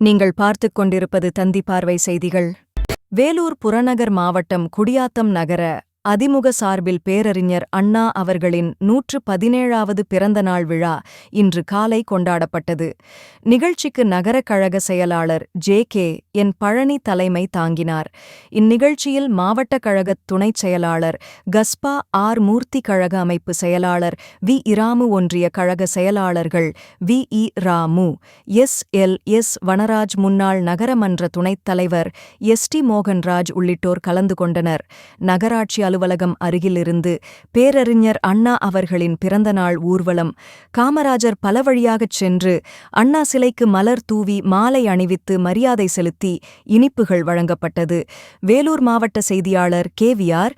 நீங்கள் பார்த்துக் கொண்டிருப்பது தந்தி பார்வை செய்திகள். வேலூர் புறநகர் மாவட்டம் குடியாத்தம் நகர அதிமுக சார்பில் பேரறிஞர் அண்ணா அவர்களின் நூற்று பதினேழாவது பிறந்தநாள் விழா இன்று காலை கொண்டாடப்பட்டது. நிகழ்ச்சிக்கு நகர கழக செயலாளர் ஜே கே என் பழனி தலைமை தாங்கினார். இந்நிகழ்ச்சியில் மாவட்ட கழக துணைச் செயலாளர் கஸ்பா ஆர் மூர்த்தி கழக அமைப்பு செயலாளர் வி இராமு ஒன்றிய கழக செயலாளர்கள் V E Ramu S L S Vanaraj முன்னாள் நகரமன்ற துணைத் தலைவர் எஸ் டி மோகன்ராஜ் உள்ளிட்டோர் கலந்து கொண்டனர். நகராட்சி அலுவலகம் அருகிலிருந்து பேரறிஞர் அண்ணா அவர்களின் பிறந்தநாள் ஊர்வலம். காமராஜர் பல வழியாகச் சென்று அண்ணா சிலைக்கு மலர் தூவி மாலை அணிவித்து மரியாதை செலுத்தி இனிப்புகள் வழங்கப்பட்டது. வேலூர் மாவட்ட செய்தியாளர் கேவிஆர்.